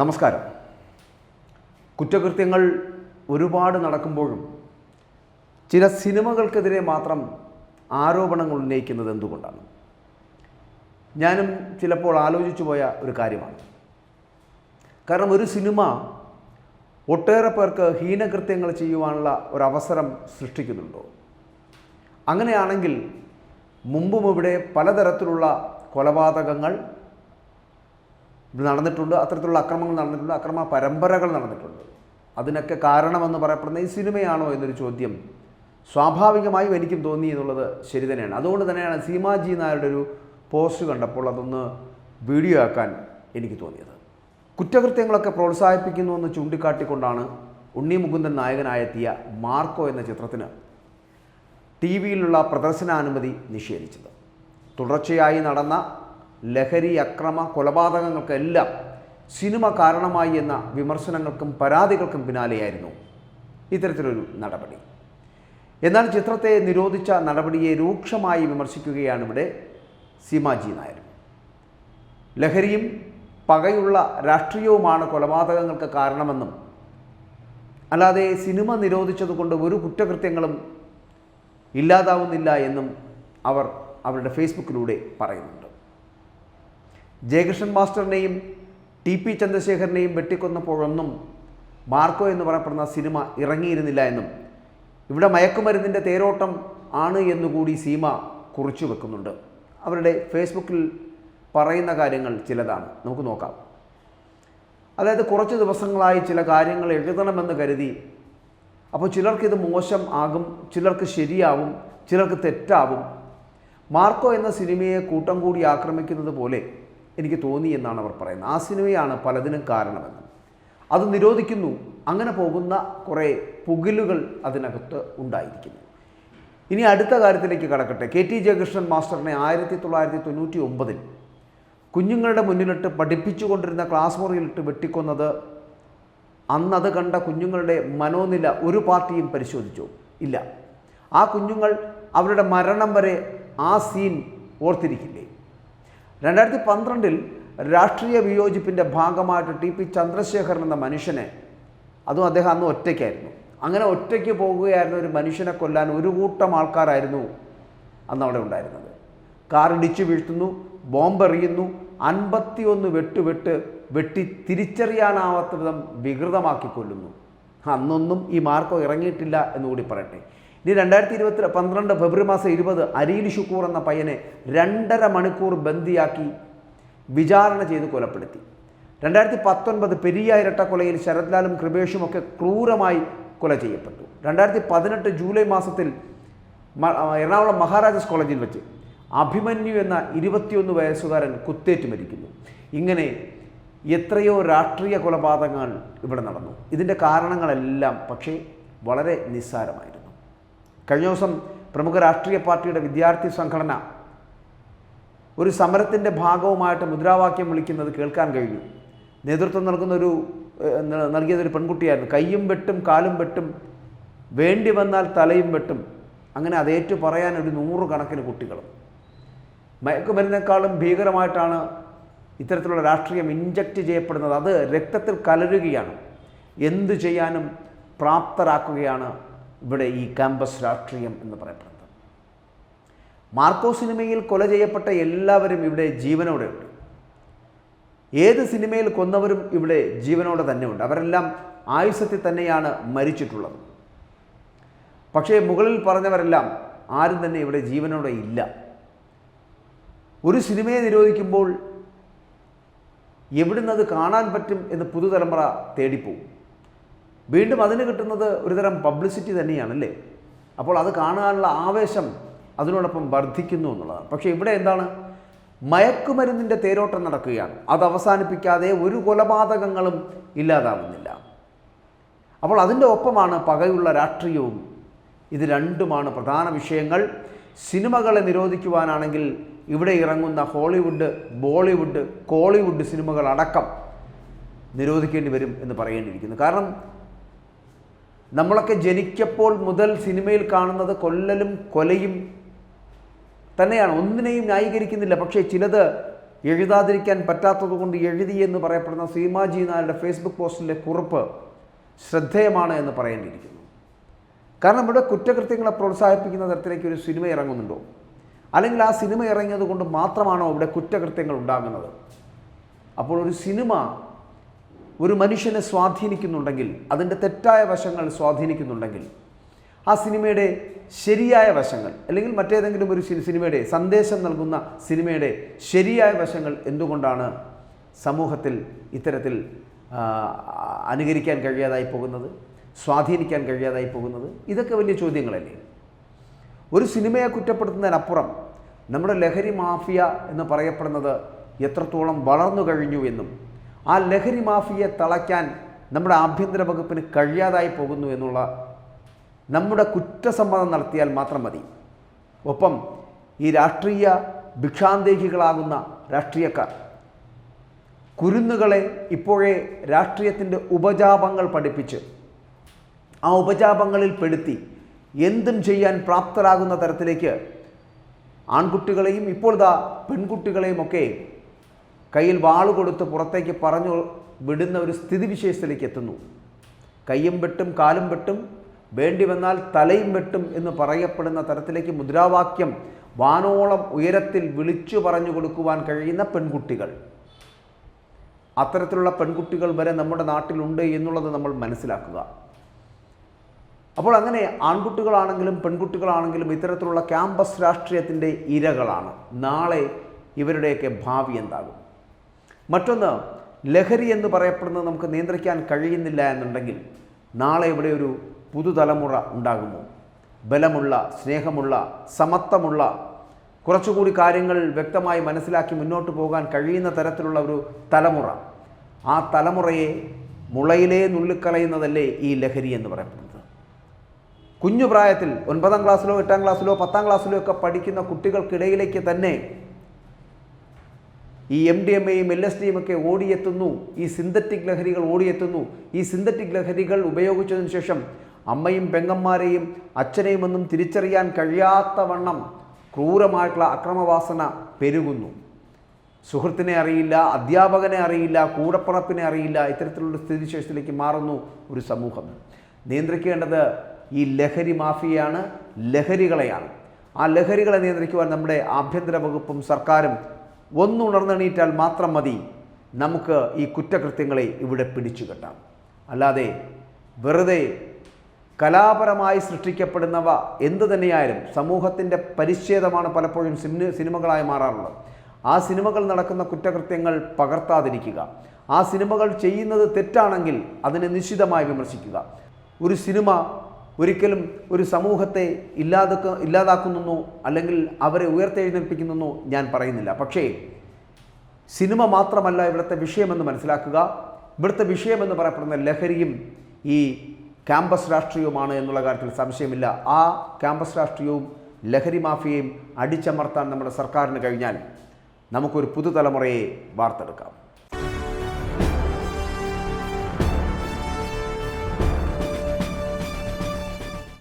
നമസ്കാരം. കുറ്റകൃത്യങ്ങൾ ഒരുപാട് നടക്കുമ്പോഴും ചില സിനിമകൾക്കെതിരെ മാത്രം ആരോപണങ്ങൾ ഉന്നയിക്കുന്നത് എന്തുകൊണ്ടാണ്? ഞാനും ചിലപ്പോൾ ആലോചിച്ചു പോയ ഒരു കാര്യമാണ്. കാരണം ഒരു സിനിമ ഒട്ടേറെ പേർക്ക് ഹീനകൃത്യങ്ങൾ ചെയ്യുവാനുള്ള ഒരവസരം സൃഷ്ടിക്കുന്നുണ്ടോ? അങ്ങനെയാണെങ്കിൽ മുമ്പും ഇവിടെ പലതരത്തിലുള്ള കൊലപാതകങ്ങൾ നടന്നിട്ടുണ്ട് അത്തരത്തിലുള്ള അക്രമങ്ങൾ നടന്നിട്ടുണ്ട് അക്രമ പരമ്പരകൾ നടന്നിട്ടുണ്ട്. അതിനൊക്കെ കാരണമെന്ന് പറയപ്പെടുന്ന ഈ സിനിമയാണോ എന്നൊരു ചോദ്യം സ്വാഭാവികമായും എനിക്കും തോന്നി എന്നുള്ളത് ശരി തന്നെയാണ്. അതുകൊണ്ട് തന്നെയാണ് സീമാജി നായരുടെ ഒരു പോസ്റ്റ് കണ്ടപ്പോൾ അതൊന്ന് വീഡിയോ ആക്കാൻ എനിക്ക് തോന്നിയത്. കുറ്റകൃത്യങ്ങളൊക്കെ പ്രോത്സാഹിപ്പിക്കുന്നു എന്ന് ചൂണ്ടിക്കാട്ടിക്കൊണ്ടാണ് ഉണ്ണി മുകുന്ദൻ നായകനായെത്തിയ മാർക്കോ എന്ന ചിത്രത്തിന് ടി വിയിലുള്ള പ്രദർശനാനുമതി നിഷേധിച്ചത്. തുടർച്ചയായി നടന്ന ലഹരി അക്രമ കൊലപാതകങ്ങൾക്കെല്ലാം സിനിമ കാരണമായി എന്ന വിമർശനങ്ങൾക്കും പരാതികൾക്കും പിന്നാലെയായിരുന്നു ഇത്തരത്തിലൊരു നടപടി. എന്നാൽ ചിത്രത്തെ നിരോധിച്ച നടപടിയെ രൂക്ഷമായി വിമർശിക്കുകയാണ് ഇവിടെ സീമാജി നായർ. ലഹരിയും പകയുള്ള രാഷ്ട്രീയവുമാണ് കൊലപാതകങ്ങൾക്ക് കാരണമെന്നും അല്ലാതെ സിനിമ നിരോധിച്ചതുകൊണ്ട് ഒരു കുറ്റകൃത്യങ്ങളും ഇല്ലാതാവുന്നില്ല എന്നും അവർ അവരുടെ ഫേസ്ബുക്കിലൂടെ പറയുന്നുണ്ട്. ജയകൃഷ്ണൻ മാസ്റ്ററിനെയും ടി പി ചന്ദ്രശേഖരനെയും വെട്ടിക്കൊന്നപ്പോഴൊന്നും മാർക്കോ എന്ന് പറയപ്പെടുന്ന സിനിമ ഇറങ്ങിയിരുന്നില്ല എന്നും ഇവിടെ മയക്കുമരുന്നിന്റെ തേരോട്ടം ആണ് എന്നുകൂടി സീമ കുറിച്ചു വെക്കുന്നുണ്ട്. അവരുടെ ഫേസ്ബുക്കിൽ പറയുന്ന കാര്യങ്ങൾ ചിലതാണ്. നമുക്ക് നോക്കാം. അതായത് കുറച്ച് ദിവസങ്ങളായി ചില കാര്യങ്ങൾ എഴുതണമെന്ന് കരുതി അപ്പോൾ ചിലർക്കിത് മോശം ആകും ചിലർക്ക് ശരിയാവും ചിലർക്ക് തെറ്റാവും. മാർക്കോ എന്ന സിനിമയെ കൂട്ടം കൂടി ആക്രമിക്കുന്നത് പോലെ എനിക്ക് തോന്നി എന്നാണ് അവർ പറയുന്നത്. ആ സിനിമയാണ് പലതിനും കാരണമെന്ന്. അത് നിരോധിക്കുന്നു. അങ്ങനെ പോകുന്ന കുറേ പുകിലുകൾ അതിനകത്ത് ഉണ്ടായിരിക്കുന്നു. ഇനി അടുത്ത കാര്യത്തിലേക്ക് കടക്കട്ടെ. കെ ടി ജയകൃഷ്ണൻ മാസ്റ്ററിനെ ആയിരത്തി തൊള്ളായിരത്തി തൊണ്ണൂറ്റി ഒമ്പതിൽ കുഞ്ഞുങ്ങളുടെ മുന്നിലിട്ട് പഠിപ്പിച്ചുകൊണ്ടിരുന്ന ക്ലാസ് മുറിയിലിട്ട് വെട്ടിക്കൊന്നത് അന്നത് കണ്ട കുഞ്ഞുങ്ങളുടെ മനോനില ഒരു പാർട്ടിയും പരിശോധിച്ചു. ഇല്ല. ആ കുഞ്ഞുങ്ങൾ അവരുടെ മരണം വരെ ആ സീൻ ഓർത്തിരിക്കില്ലേ? രണ്ടായിരത്തി പന്ത്രണ്ടിൽ രാഷ്ട്രീയ വിയോജിപ്പിന്റെ ഭാഗമായിട്ട് ടി പി ചന്ദ്രശേഖരൻ എന്ന മനുഷ്യനെ അതും അദ്ദേഹം അന്ന് ഒറ്റയ്ക്കായിരുന്നു. അങ്ങനെ ഒറ്റയ്ക്ക് പോകുകയായിരുന്ന ഒരു മനുഷ്യനെ കൊല്ലാൻ ഒരു കൂട്ടം ആൾക്കാരായിരുന്നു അന്ന് അവിടെ ഉണ്ടായിരുന്നത്. കാർ ഇടിച്ചു വീഴ്ത്തുന്നു ബോംബെറിയുന്നു അൻപത്തിയൊന്ന് വെട്ട് വെട്ട് വെട്ടി തിരിച്ചറിയാനാവാത്ത വിധം വികൃതമാക്കി കൊല്ലുന്നു. അന്നൊന്നും ഈ മാർക്കോ ഇറങ്ങിയിട്ടില്ല എന്നുകൂടി പറയട്ടെ. ഇനി രണ്ടായിരത്തി ഇരുപത്തി പന്ത്രണ്ട് ഫെബ്രുവരി മാസം ഇരുപത് അരീൽ ഷുക്കൂർ എന്ന പയ്യനെ രണ്ടര മണിക്കൂർ ബന്ദിയാക്കി വിചാരണ ചെയ്ത് കൊലപ്പെടുത്തി. രണ്ടായിരത്തി പത്തൊൻപത് പെരിയ ഇരട്ടക്കൊലയിൽ ശരത്ലാലും കൃപേഷും ഒക്കെ ക്രൂരമായി കൊല ചെയ്യപ്പെട്ടു. രണ്ടായിരത്തി പതിനെട്ട് ജൂലൈ മാസത്തിൽ എറണാകുളം മഹാരാജാസ് കോളേജിൽ വെച്ച് അഭിമന്യു എന്ന ഇരുപത്തിയൊന്ന് വയസ്സുകാരൻ കുത്തേറ്റ് മരിക്കുന്നു. ഇങ്ങനെ എത്രയോ രാഷ്ട്രീയ കൊലപാതകങ്ങൾ ഇവിടെ നടന്നു. ഇതിന്റെ കാരണങ്ങളെല്ലാം പക്ഷേ വളരെ നിസ്സാരമായിരുന്നു. കഴിഞ്ഞ ദിവസം പ്രമുഖ രാഷ്ട്രീയ പാർട്ടിയുടെ വിദ്യാർത്ഥി സംഘടന ഒരു സമരത്തിന്റെ ഭാഗവുമായിട്ട് മുദ്രാവാക്യം വിളിക്കുന്നത് കേൾക്കാൻ കഴിഞ്ഞു. നേതൃത്വം നൽകുന്ന ഒരു ഏഹ്, നൽകിയതൊരു പെൺകുട്ടിയായിരുന്നു. കയ്യും വെട്ടും കാലും വെട്ടും വേണ്ടി വന്നാൽ തലയും വെട്ടും. അങ്ങനെ അതേറ്റു പറയാൻ ഒരു നൂറുകണക്കിന് കുട്ടികളും മയക്കുമരുന്നേക്കാളും ഭീകരമായിട്ടാണ് ഇത്തരത്തിലുള്ള രാഷ്ട്രീയം ഇഞ്ചക്റ്റ് ചെയ്യപ്പെടുന്നത്. അത് രക്തത്തിൽ കലരുകയാണ്. എന്തു ചെയ്യാനും പ്രാപ്തരാക്കുകയാണ് ഇവിടെ ഈ ക്യാമ്പസ് രാഷ്ട്രീയം എന്ന് പറയപ്പെടുന്നത്. മാർക്കോ സിനിമയിൽ കൊല ചെയ്യപ്പെട്ട എല്ലാവരും ഇവിടെ ജീവനോടെ ഉണ്ട്. ഏത് സിനിമയിൽ കൊന്നവരും ഇവിടെ ജീവനോടെ തന്നെ ഉണ്ട്. അവരെല്ലാം ആയുസത്തിൽ തന്നെയാണ് മരിച്ചിട്ടുള്ളത്. പക്ഷേ മുകളിൽ പറഞ്ഞവരെല്ലാം ആരും തന്നെ ഇവിടെ ജീവനോടെ ഇല്ല. ഒരു സിനിമയെ നിരോധിക്കുമ്പോൾ എവിടുന്ന് അത് കാണാൻ പറ്റും എന്ന് പുതുതലമുറ തേടിപ്പോവും വീണ്ടും അതിന് കിട്ടുന്നത് ഒരുതരം പബ്ലിസിറ്റി തന്നെയാണല്ലേ? അപ്പോൾ അത് കാണാനുള്ള ആവേശം അതിനോടൊപ്പം വർദ്ധിക്കുന്നു എന്നുള്ളതാണ്. പക്ഷേ ഇവിടെ എന്താണ്? മയക്കുമരുന്നിന്റെ തേരോട്ടം നടക്കുകയാണ്. അത് അവസാനിപ്പിക്കാതെ ഒരു കൊലപാതകങ്ങളും ഇല്ലാതാവുന്നില്ല. അപ്പോൾ അതിന്റെ ഒപ്പമാണ് പകയുള്ള രാഷ്ട്രീയവും. ഇത് രണ്ടുമാണ് പ്രധാന വിഷയങ്ങൾ. സിനിമകളെ നിരോധിക്കുവാനാണെങ്കിൽ ഇവിടെ ഇറങ്ങുന്ന ഹോളിവുഡ് ബോളിവുഡ് കോളിവുഡ് സിനിമകൾ അടക്കം നിരോധിക്കേണ്ടി വരും എന്ന് പറയേണ്ടിയിരിക്കുന്നു. കാരണം നമ്മളൊക്കെ ജനിക്കപ്പോൾ മുതൽ സിനിമയിൽ കാണുന്നത് കൊല്ലലും കൊലയും തന്നെയാണ്. ഒന്നിനെയും ന്യായീകരിക്കുന്നില്ല. പക്ഷേ ചിലത് എഴുതാതിരിക്കാൻ പറ്റാത്തത് കൊണ്ട് എഴുതി എന്ന് പറയപ്പെടുന്ന സീമാജി നായരുടെ ഫേസ്ബുക്ക് പോസ്റ്റിലെ കുറിപ്പ് ശ്രദ്ധേയമാണ് എന്ന് പറയേണ്ടിയിരിക്കുന്നു. കാരണം ഇവിടെ കുറ്റകൃത്യങ്ങളെ പ്രോത്സാഹിപ്പിക്കുന്ന തരത്തിലേക്ക് ഒരു സിനിമ ഇറങ്ങുന്നുണ്ടോ? അല്ലെങ്കിൽ ആ സിനിമ ഇറങ്ങിയത് കൊണ്ട് മാത്രമാണോ ഇവിടെ കുറ്റകൃത്യങ്ങൾ ഉണ്ടാകുന്നത്? അപ്പോൾ ഒരു സിനിമ ഒരു മനുഷ്യനെ സ്വാധീനിക്കുന്നുണ്ടെങ്കിൽ അതിന്റെ തെറ്റായ വശങ്ങൾ സ്വാധീനിക്കുന്നുണ്ടെങ്കിൽ ആ സിനിമയുടെ ശരിയായ വശങ്ങൾ അല്ലെങ്കിൽ മറ്റേതെങ്കിലും ഒരു സിനിമയുടെ സന്ദേശം നൽകുന്ന സിനിമയുടെ ശരിയായ വശങ്ങൾ എന്തുകൊണ്ടാണ് സമൂഹത്തിൽ ഇത്തരത്തിൽ അനുകരിക്കാൻ കഴിയാതായി പോകുന്നത് സ്വാധീനിക്കാൻ കഴിയാതായി പോകുന്നത്? ഇതൊക്കെ വലിയ ചോദ്യങ്ങളല്ലേ. ഒരു സിനിമയെ കുറ്റപ്പെടുത്തുന്നതിനപ്പുറം നമ്മുടെ ലഹരി മാഫിയ എന്ന് പറയപ്പെടുന്നത് എത്രത്തോളം വളർന്നു കഴിഞ്ഞു എന്നും ആ ലഹരി മാഫിയെ തളയ്ക്കാൻ നമ്മുടെ ആഭ്യന്തര വകുപ്പിന് കഴിയാതായി പോകുന്നു എന്നുള്ള നമ്മുടെ കുറ്റസമ്മതം നടത്തിയാൽ മാത്രം മതി. ഒപ്പം ഈ രാഷ്ട്രീയ ഭിക്ഷാന്തേഹികളാകുന്ന രാഷ്ട്രീയക്കാർ കുരുന്നുകളെ ഇപ്പോഴേ രാഷ്ട്രീയത്തിന്റെ ഉപജാപങ്ങൾ പഠിപ്പിച്ച് ആ ഉപജാപങ്ങളിൽ പെടുത്തി എന്തും ചെയ്യാൻ പ്രാപ്തരാകുന്ന തരത്തിലേക്ക് ആൺകുട്ടികളെയും ഇപ്പോൾ ദാ പെൺകുട്ടികളെയും ഒക്കെ കയ്യിൽ വാൾ കൊടുത്ത് പുറത്തേക്ക് പറഞ്ഞു വിടുന്ന ഒരു സ്ഥിതിവിശേഷത്തിലേക്ക് എത്തുന്നു. കയ്യും വെട്ടും കാലും വെട്ടും വേണ്ടി വന്നാൽ തലയും വെട്ടും എന്ന് പറയപ്പെടുന്ന തരത്തിലേക്ക് മുദ്രാവാക്യം വാനോളം ഉയരത്തിൽ വിളിച്ചു പറഞ്ഞു കൊടുക്കുവാൻ കഴിയുന്ന പെൺകുട്ടികൾ. അത്തരത്തിലുള്ള പെൺകുട്ടികൾ വരെ നമ്മുടെ നാട്ടിലുണ്ട് എന്നുള്ളത് നമ്മൾ മനസ്സിലാക്കുക. അപ്പോൾ അങ്ങനെ ആൺകുട്ടികളാണെങ്കിലും പെൺകുട്ടികളാണെങ്കിലും ഇത്തരത്തിലുള്ള ക്യാമ്പസ് രാഷ്ട്രീയത്തിന്റെ ഇരകളാണ്. നാളെ ഇവരുടെയൊക്കെ ഭാവി എന്താകും? മറ്റൊന്ന് ലഹരി എന്ന് പറയപ്പെടുന്നത് നമുക്ക് നിയന്ത്രിക്കാൻ കഴിയുന്നില്ല എന്നുണ്ടെങ്കിൽ നാളെ ഇവിടെ ഒരു പുതുതലമുറ ഉണ്ടാകുമോ? ബലമുള്ള സ്നേഹമുള്ള സമത്വമുള്ള കുറച്ചുകൂടി കാര്യങ്ങൾ വ്യക്തമായി മനസ്സിലാക്കി മുന്നോട്ട് പോകാൻ കഴിയുന്ന തരത്തിലുള്ള ഒരു തലമുറ. ആ തലമുറയെ മുളയിലേ നുള്ളിക്കളയുന്നതല്ലേ ഈ ലഹരി എന്ന് പറയപ്പെടുന്നത്. കുഞ്ഞു പ്രായത്തിൽ ഒൻപതാം ക്ലാസ്സിലോ എട്ടാം ക്ലാസ്സിലോ പത്താം ക്ലാസ്സിലോ ഒക്കെ പഠിക്കുന്ന കുട്ടികൾക്കിടയിലേക്ക് തന്നെ ഈ എം ഡി എം എയും എൽ എസ് ഡിയും ഒക്കെ ഓടിയെത്തുന്നു. ഈ സിന്തറ്റിക് ലഹരികൾ ഓടിയെത്തുന്നു. ഈ സിന്തറ്റിക് ലഹരികൾ ഉപയോഗിച്ചതിന് ശേഷം അമ്മയും പെങ്ങന്മാരെയും അച്ഛനെയും ഒന്നും തിരിച്ചറിയാൻ കഴിയാത്ത വണ്ണം ക്രൂരമായിട്ടുള്ള അക്രമവാസന പെരുകുന്നു. സുഹൃത്തിനെ അറിയില്ല അധ്യാപകനെ അറിയില്ല കൂടപ്പറപ്പിനെ അറിയില്ല ഇത്തരത്തിലുള്ള സ്ഥിതിശേഷത്തിലേക്ക് മാറുന്നു ഒരു സമൂഹം. നിയന്ത്രിക്കേണ്ടത് ഈ ലഹരി മാഫിയയാണ് ലഹരികളെയാണ്. ആ ലഹരികളെ നിയന്ത്രിക്കുവാൻ നമ്മുടെ ആഭ്യന്തര വകുപ്പും സർക്കാരും ഒന്നുണർന്നെണീറ്റാൽ മാത്രം മതി നമുക്ക് ഈ കുറ്റകൃത്യങ്ങളെ ഇവിടെ പിടിച്ചു കെട്ടാം. അല്ലാതെ വെറുതെ കലാപരമായി സൃഷ്ടിക്കപ്പെടുന്നവ എന്തു തന്നെയായാലും സമൂഹത്തിന്റെ പരിച്ഛേദമാണ് പലപ്പോഴും സിനി സിനിമകളായി മാറാറുള്ളത്. ആ സിനിമകൾ നടക്കുന്ന കുറ്റകൃത്യങ്ങൾ പകർത്താതിരിക്കുക. ആ സിനിമകൾ ചെയ്യുന്നത് തെറ്റാണെങ്കിൽ അതിനെ നിശ്ചിതമായി വിമർശിക്കുക. ഒരു സിനിമ ഒരിക്കലും ഒരു സമൂഹത്തെ ഇല്ലാതൊക്കെ ഇല്ലാതാക്കുന്നെന്നോ അല്ലെങ്കിൽ അവരെ ഉയർത്തെഴുന്നേൽപ്പിക്കുന്നെന്നോ ഞാൻ പറയുന്നില്ല. പക്ഷേ സിനിമ മാത്രമല്ല ഇവിടുത്തെ വിഷയമെന്ന് മനസ്സിലാക്കുക. ഇവിടുത്തെ വിഷയമെന്ന് പറയപ്പെടുന്ന ലഹരിയും ഈ ക്യാമ്പസ് രാഷ്ട്രീയവുമാണ് എന്നുള്ള കാര്യത്തിൽ സംശയമില്ല. ആ ക്യാമ്പസ് രാഷ്ട്രീയവും ലഹരി മാഫിയയും അടിച്ചമർത്താൻ നമ്മുടെ സർക്കാരിന് കഴിഞ്ഞാൽ നമുക്കൊരു പുതുതലമുറയെ വാർത്തെടുക്കാം.